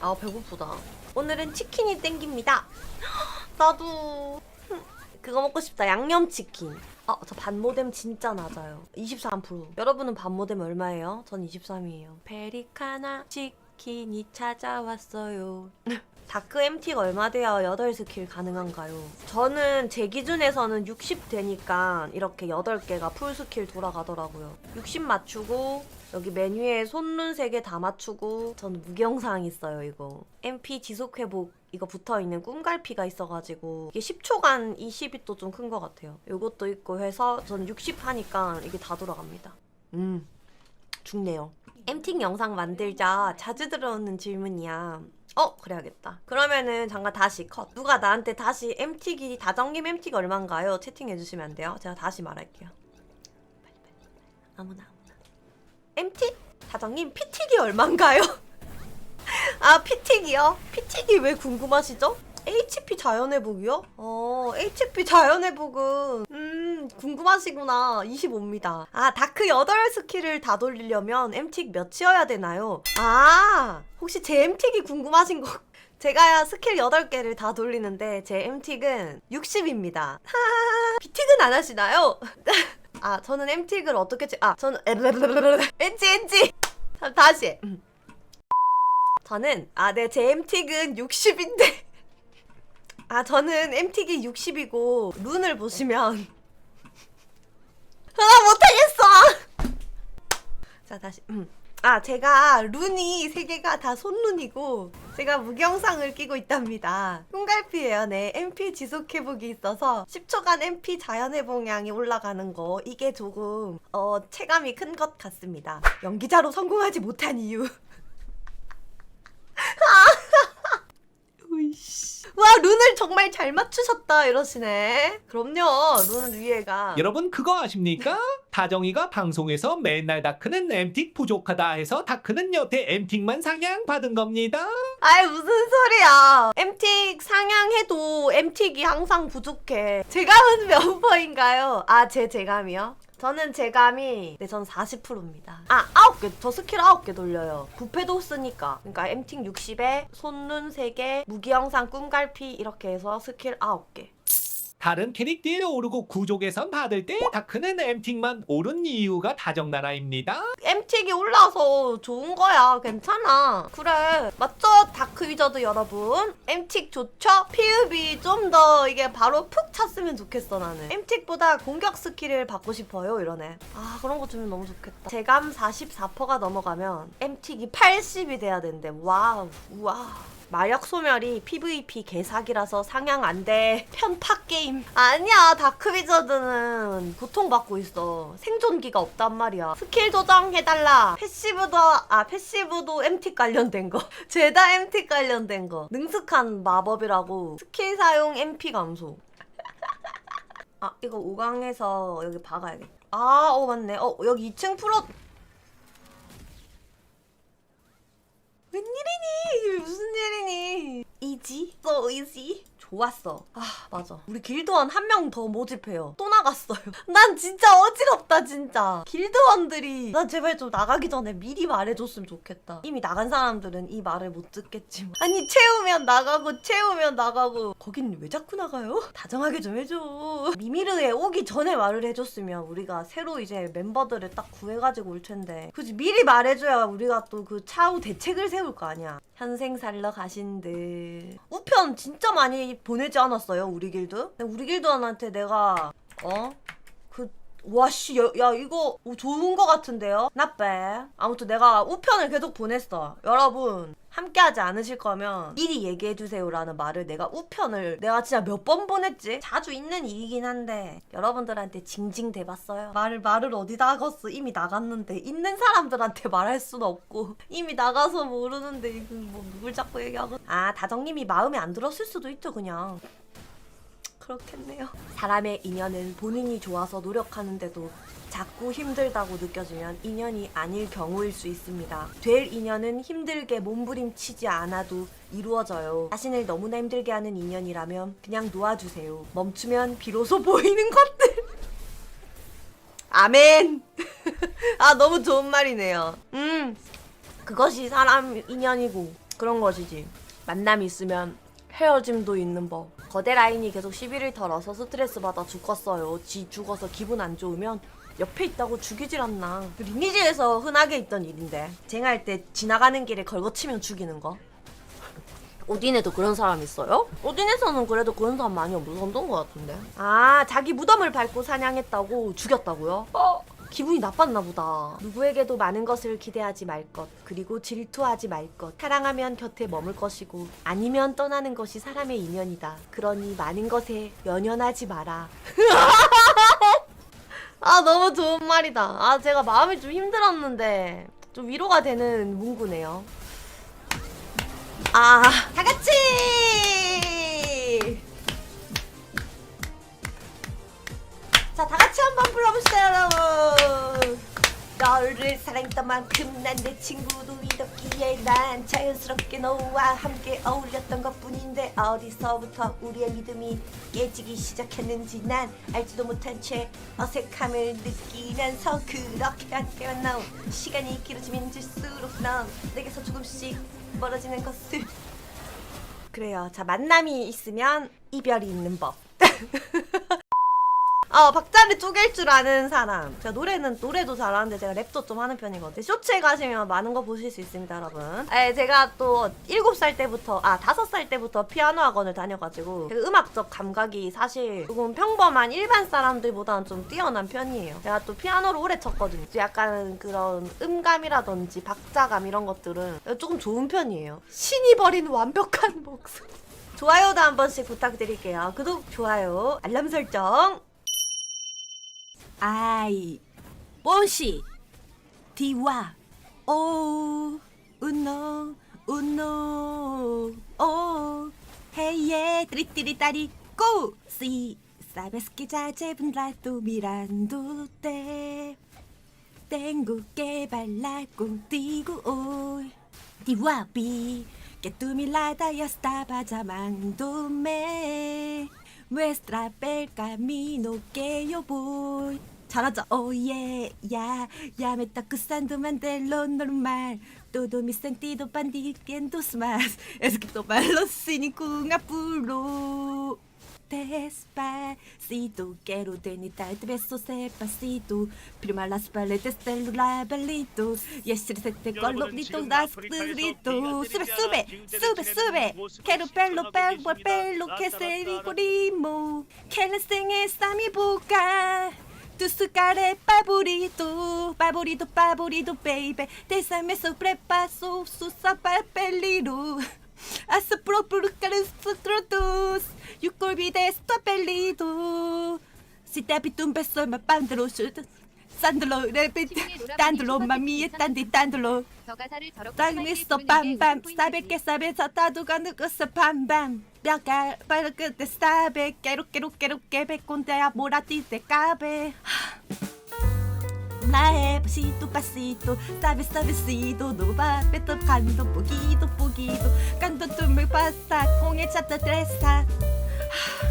아 배고프다. 오늘은 치킨이 땡깁니다. 나도 그거 먹고 싶다. 양념치킨. 아, 저 반모뎀 진짜 낮아요. 23%. 여러분은 반모뎀 얼마예요? 전 23이에요. 페리카나 치킨이 찾아왔어요. 다크 MT가 얼마 돼야 8스킬 가능한가요? 저는 제 기준에서는 60 되니까 이렇게 8개가 풀스킬 돌아가더라고요. 60 맞추고 여기 메뉴에 손눈 3개 다 맞추고 저는 무경사항 있어요 이거. MP 지속회복 이거 붙어있는 꿈갈피가 있어가지고 이게 10초간 20이 또 좀 큰 것 같아요. 요것도 있고 해서 저는 60 하니까 이게 다 돌아갑니다. 음 죽네요. 엠팅 영상 만들자 자주 들어오는 질문이야. 어 그래야겠다. 그러면은 잠깐 다시 컷. 누가 나한테 다시 MT기 다정님 MT가 얼마인가요? 채팅해 주시면 안 돼요? 제가 다시 말할게요. 빨리, 빨리, 아무나. MT 다정님 PT기 얼마인가요? 아 PT기요? PT기 왜 궁금하시죠? HP 자연회복이요? 어, HP 자연회복은, 음, 궁금하시구나. 25입니다. 아, 다크 8 스킬을 다 돌리려면 MTG 몇이어야 되나요? 아, 혹시 제 MTG 궁금하신 거, 제가 스킬 8개를 다 돌리는데, 제 MTG는 60입니다. 하, BTG는 안 하시나요? 아, 저는 MTG를 어떻게, 제- 아, 저는, 엔지, 엔지! 다시. 음. 저는, 아, 네, 제 MTG는 60인데, 아, 저는 MT기 60이고, 룬을 보시면. 아, 못하겠어! 자, 다시. 음. 아, 제가 룬이 세 개가 다 손룬이고, 제가 무경상을 끼고 있답니다. 꿈갈피예요, 네. MP 지속 회복이 있어서 10초간 MP 자연 회복량이 올라가는 거, 이게 조금, 어, 체감이 큰 것 같습니다. 연기자로 성공하지 못한 이유. 으이씨. 와 룬을 정말 잘 맞추셨다 이러시네. 그럼요 룬 위에가. 여러분 그거 아십니까? 다정이가 방송에서 맨날 다크는 엠틱 부족하다 해서 다크는 여태 엠틱만 상향 받은 겁니다. 아이 무슨 소리야. 엠틱 상향해도 엠틱이 항상 부족해. 제감은 몇 퍼인가요? 아 제 제감이요? 저는 제감이 네, 전 40%입니다. 아, 9개. 저 스킬 9개 돌려요. 부패도 쓰니까. 그러니까 엠틱 60에 손눈 3개, 무기영상 꿈갈피 이렇게 해서 스킬 9개. 다른 캐릭터에 오르고 구족에선 받을 때 다크는 엠틱만 오른 이유가 다정나라입니다. MT기 올라서 좋은 거야. 괜찮아. 그래. 맞죠? 다크 위저드 여러분. MTG 좋죠? PUB 좀더 이게 바로 푹 찼으면 좋겠어, 나는. MTG보다 공격 스킬을 받고 싶어요, 이러네. 아, 그런 거 주면 너무 좋겠다. 제감 44%가 넘어가면 MTG 80이 돼야 된대. 와우. 우와. 마력 소멸이 PVP 개사기라서 상향 안 돼. 편파 게임. 아니야, 다크위저드는 고통받고 있어. 생존기가 없단 말이야. 스킬 조정해달라. 패시브도, 아, 패시브도 MT 관련된 거. 제다 MT 관련된 거. 능숙한 마법이라고. 스킬 사용 MP 감소. 아, 이거 5강에서 여기 박아야겠다. 아, 어, 맞네. 어, 여기 2층 프로. 웬일이니? 무슨 일이니? 이지? so easy? 좋았어. 아, 맞아. 우리 길드원 한 명 더 모집해요. 또 나갔어요. 난 진짜 어지럽다, 진짜. 길드원들이 난 제발 좀 나가기 전에 미리 말해줬으면 좋겠다. 이미 나간 사람들은 이 말을 못 듣겠지만. 아니, 채우면 나가고, 채우면 나가고. 거긴 왜 자꾸 나가요? 다정하게 좀 해줘. 미미르에 오기 전에 말을 해줬으면 우리가 새로 이제 멤버들을 딱 구해가지고 올 텐데. 그지 미리 말해줘야 우리가 또 그 차후 대책을 세울 거 아니야. 현생 살러 가신들. 우편 진짜 많이 보내지 않았어요, 우리 길드? 우리 길드원한테 내가, 어? 그, 와씨, 야, 야, 이거 좋은 거 같은데요? 나빼. 아무튼 내가 우편을 계속 보냈어. 여러분, 함께 하지 않으실 거면 미리 얘기해 주세요라는 말을 내가 우편을 내가 진짜 몇 번 보냈지? 자주 있는 일이긴 한데 여러분들한테 징징대봤어요. 말을 말을 어디다 하겠어? 이미 나갔는데 있는 사람들한테 말할 수는 없고 이미 나가서 모르는데 이거 뭐 누굴 자꾸 얘기하고 아 다정님이 마음에 안 들었을 수도 있죠 그냥 그렇겠네요. 사람의 인연은 본인이 좋아서 노력하는데도 자꾸 힘들다고 느껴지면 인연이 아닐 경우일 수 있습니다. 될 인연은 힘들게 몸부림치지 않아도 이루어져요. 자신을 너무나 힘들게 하는 인연이라면 그냥 놓아주세요. 멈추면 비로소 보이는 것들. 아멘. 아 너무 좋은 말이네요. 음 그것이 사람 인연이고 그런 것이지. 만남이 있으면 헤어짐도 있는 법. 거대 라인이 계속 시비를 털어서 스트레스 받아 죽었어요. 지 죽어서 기분 안 좋으면 옆에 있다고 죽이질 않나. 그 리니지에서 흔하게 있던 일인데 쟁할 때 지나가는 길에 걸거치면 죽이는 거. 오딘에도 그런 사람 있어요? 오딘에서는 그래도 그런 사람 많이 없었던 것 같은데. 아, 자기 무덤을 밟고 사냥했다고 죽였다고요? 어, 기분이 나빴나 보다. 누구에게도 많은 것을 기대하지 말 것, 그리고 질투하지 말 것. 사랑하면 곁에 머물 것이고, 아니면 떠나는 것이 사람의 인연이다. 그러니 많은 것에 연연하지 마라. 아, 너무 좋은 말이다. 아, 제가 마음이 좀 힘들었는데, 좀 위로가 되는 문구네요. 아, 다 같이! 자, 다 같이 한번 불러보세요, 여러분. 너를 사랑했던 만큼 난 내 친구도 믿었기에 난 자연스럽게 너와 함께 어울렸던 것 뿐인데 어디서부터 우리의 믿음이 깨지기 시작했는지 난 알지도 못한 채 어색함을 느끼면서 그렇게 함께 만 나온 시간이 길어지면 질수록 넌 내게서 조금씩 멀어지는 것을 그래요. 자, 만남이 있으면 이별이 있는 법. 아, 박자를 쪼갤 줄 아는 사람. 제가 노래는 노래도 잘하는데 제가 랩도 좀 하는 편이거든요. 쇼츠에 가시면 많은 거 보실 수 있습니다, 여러분. 예, 제가 또 7살 때부터 아, 5살 때부터 피아노 학원을 다녀가지고 그 음악적 감각이 사실 조금 평범한 일반 사람들보다는 좀 뛰어난 편이에요. 제가 또 피아노를 오래 쳤거든요. 약간 그런 음감이라든지 박자감 이런 것들은 조금 좋은 편이에요. 신이 버린 완벽한 목소리. 좋아요도 한 번씩 부탁드릴게요. 구독, 좋아요, 알람 설정. 아이 뽀시 디와 오 우노 우노 오 헤이에 트리띠리 따리 고 si sabes que ya llevo un rato mirándote tengo que bailar contigo hoy Diwa vi que tu mirada ya estaba llamándome Muestra el camino que yo voy 잘하자 오예 야 야 me está acusando de lo normal todo mi sentido van diciendo más es que tomarlo sin ningún apuro Despacito, quiero tenerte besos despacito Prima las paletas del laberinto Y estresarte con los gritos das gritos Sube, sube, sube, sube Quiero verlo, verlo, verlo Que se dijo ritmo Que le enseñes a mi boca Tu sucare favorito Favorito, favorito, baby Desame sobrepaso Sus Dagnisto, bam, bam, sabe que sabes atado cuando cosa bam, bam Acá, para que te sabe, quiero, quiero, quiero que me conte amor a ti te cabe na é pasito, pasito, sabe, sabecido do papito, canto, pouquito, pouquito, canto tu me passa com essa tristeza. Ah,